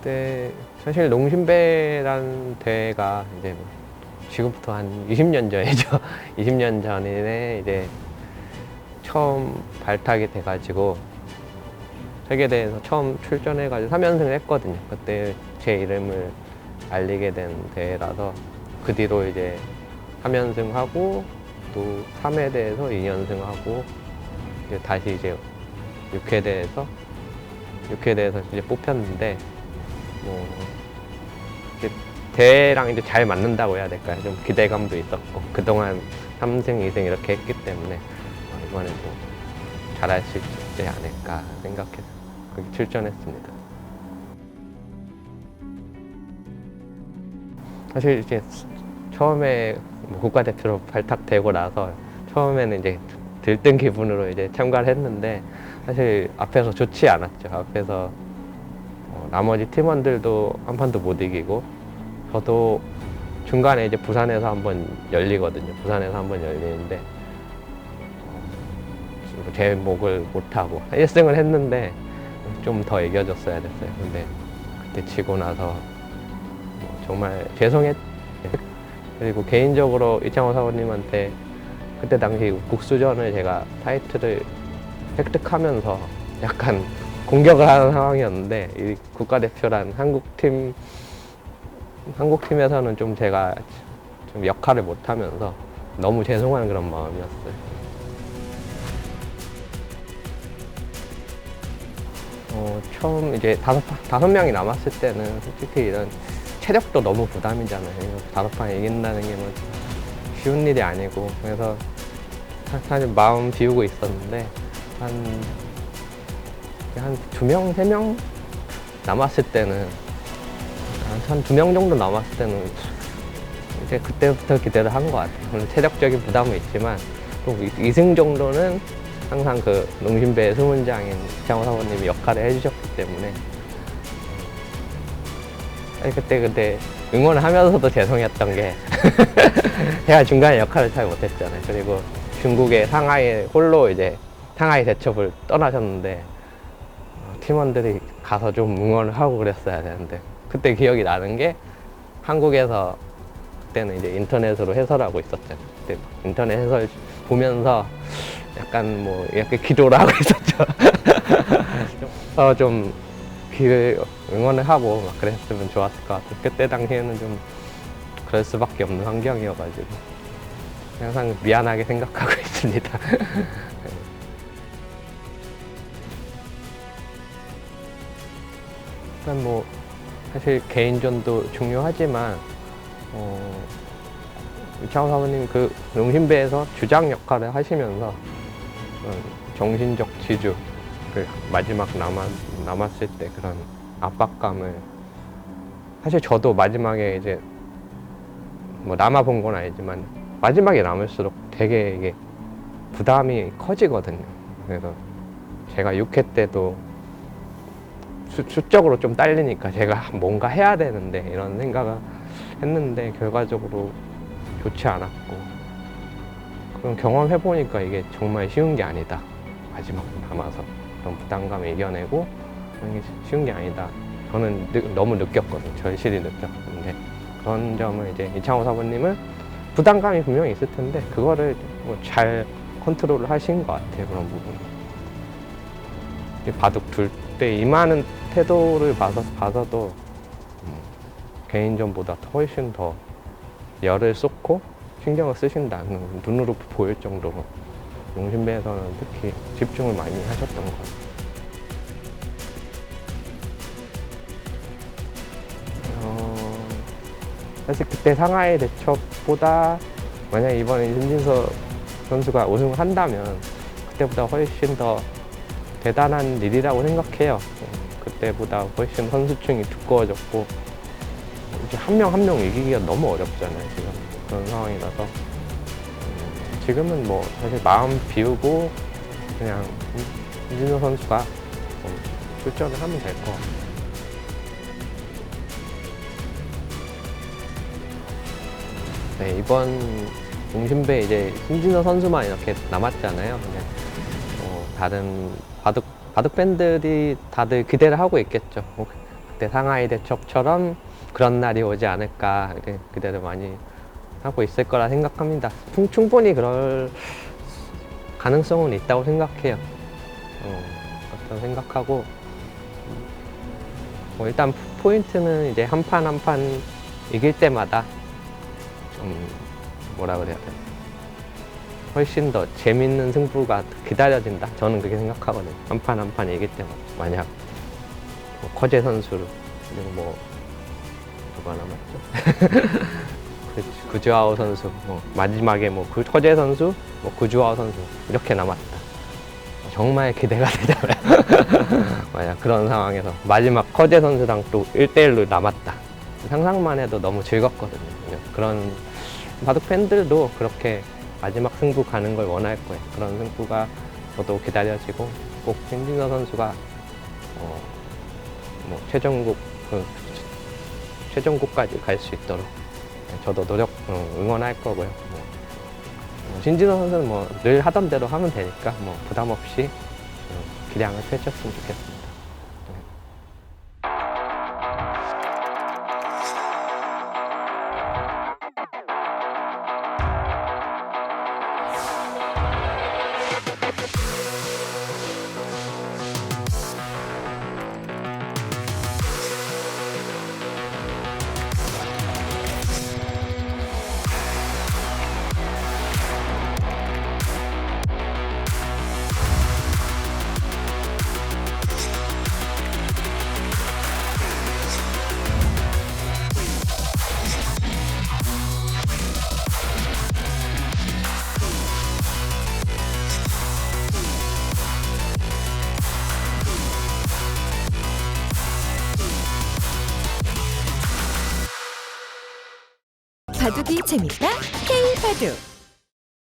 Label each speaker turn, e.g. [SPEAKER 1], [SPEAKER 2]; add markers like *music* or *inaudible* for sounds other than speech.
[SPEAKER 1] 그때 사실 농심배란 대회가 이제 뭐 지금부터 한 20년 전이죠. *laughs* 20년 전에 이제 처음 발탁이 돼가지고 세계대회에서 처음 출전해가지고 3연승을 했거든요. 그때 제 이름을 알리게 된 대회라서 그 뒤로 이제 3연승하고 또 3회 대에서 2연승하고 이제 다시 이제 6회 대에서 6회 대에서 이제 뽑혔는데 뭐 대회랑 이제 잘 맞는다고 해야 될까요? 좀 기대감도 있었고 그동안 3승, 2승 이렇게 했기 때문에 어, 이번에도 잘할 수 있지 않을까 생각해서 출전했습니다. 사실 이제 처음에 뭐 국가대표로 발탁되고 나서 처음에는 이제 들뜬 기분으로 이제 참가를 했는데 사실 앞에서 좋지 않았죠. 앞에서 어, 나머지 팀원들도 한 판도 못 이기고 저도 중간에 이제 부산에서 한번 열리거든요. 부산에서 한번 열리는데 어, 제 목을 못 하고 1승을 했는데 좀 더 이겨줬어야 됐어요. 근데 그때 치고 나서 뭐 정말 죄송했. 그리고 개인적으로 이창호 사모님한테 그때 당시 국수전을 제가 타이틀을 획득하면서 약간 공격을 하는 상황이었는데 이 국가대표란 한국팀 한국팀에서는 좀 제가 좀 역할을 못하면서 너무 죄송한 그런 마음이었어요. 어, 처음 이제 다섯 판- 다섯 명이 남았을 때는 솔직히 이런 체력도 너무 부담이잖아요. 다섯 판 이긴다는 게 뭐 쉬운 일이 아니고 그래서 사- 사실 마음 비우고 있었는데 한 한 두 명, 세 명 남았을 때는 한 두 명 정도 남았을 때는 이제 그때부터 기대를 한 것 같아요. 물론 체력적인 부담은 있지만 또 2승 정도는 항상 그 농심배의 수문장인 이창호 사모님이 역할을 해주셨기 때문에 그때 그때 응원을 하면서도 죄송했던 게 *laughs* 제가 중간에 역할을 잘 못했잖아요. 그리고 중국의 상하이 홀로 이제 상하이 대첩을 떠나셨는데 어, 팀원들이 가서 좀 응원을 하고 그랬어야 되는데 그때 기억이 나는 게 한국에서 그때는 이제 인터넷으로 해설하고 있었잖아요. 그때 인터넷 해설 보면서 약간 뭐 이렇게 기도를 하고 *laughs* 있었죠. 그래서 좀 응원을 하고 막 그랬으면 좋았을 것 같아요. 그때 당시에는 좀 그럴 수밖에 없는 환경이어가지고 항상 미안하게 생각하고 *laughs* 있습니다. 일단 뭐 사실 개인전도 중요하지만 어, 이창호 사모님 그 농심배에서 주장 역할을 하시면서 어, 정신적 지주 그 마지막 남아, 남았을 때 그런 압박감을 사실 저도 마지막에 이제 뭐 남아 본 건 아니지만 마지막에 남을수록 되게 이게 부담이 커지거든요. 그래서 제가 6회 때도 수, 수적으로 좀 딸리니까 제가 뭔가 해야 되는데 이런 생각을 했는데 결과적으로 좋지 않았고 그런 경험해 보니까 이게 정말 쉬운 게 아니다. 마지막 남아서 그런 부담감을 이겨내고 그런 게 쉬운 게 아니다. 저는 느- 너무 느꼈거든요. 절실히 느꼈는데 그런 점을 이제 이창호 사부님은 부담감이 분명히 있을 텐데 그거를 뭐 잘 컨트롤을 하신 것 같아요. 그런 부분. 이 바둑 둘 때 임하는 태도를 봐서 봐서도 음, 개인전보다 훨씬 더 열을 쏟고 신경을 쓰신다는 눈으로 보일 정도로 용신배에서는 특히 집중을 많이 하셨던 것 같아요. 어, 사실 그때 상하이 대첩보다 만약 이번에 신진서 선수가 우승을 한다면 그때보다 훨씬 더 대단한 일이라고 생각해요. 어, 그때보다 훨씬 선수층이 두꺼워졌고 이제 한 명 한 명 이기기가 너무 어렵잖아요 지금 그런 상황이라서 음, 지금은 뭐 사실 마음 비우고 그냥 이진호 선수가 좀 출전을 하면 될 것 같아요. 네 이번 공신배 이제 신진호 선수만 이렇게 남았잖아요. 근데 어, 다른 바둑 바둑 팬들이 다들 기대를 하고 있겠죠. 뭐 그때 상하이 대첩처럼 그런 날이 오지 않을까 기대를 많이 하고 있을 거라 생각합니다. 충- 충분히 그럴 가능성은 있다고 생각해요. 어, 그렇다고 생각하고 뭐 일단 포인트는 이제 한 판 한 판 이길 때마다 좀 뭐라 그래야 돼 훨씬 더 재밌는 승부가 기다려진다? 저는 그렇게 생각하거든요. 한 판 한판 이길 때마다. 만약 뭐 커제 선수를 그리고 뭐 누가 남았죠? *laughs* 그, 구주아오 선수 뭐 마지막에 뭐 구, 커제 선수 뭐 구주아오 선수 이렇게 남았다. 정말 기대가 *laughs* 되잖아요. 만약 그런 상황에서 마지막 커제 선수랑 또 1대1로 남았다. 상상만 해도 너무 즐겁거든요. 그런 바둑 팬들도 그렇게 마지막 승부 가는 걸 원할 거예요. 그런 승부가 저도 기다려지고 꼭 신진호 선수가 어, 뭐 최종국 그 최종국까지 갈 수 있도록 저도 노력 어, 응원할 거고요. 뭐, 어, 신진호 선수는 뭐 늘 하던 대로 하면 되니까 뭐 부담 없이 어, 기량을 펼쳤으면 좋겠습니다.
[SPEAKER 2] 바둑이 재밌다? K 바둑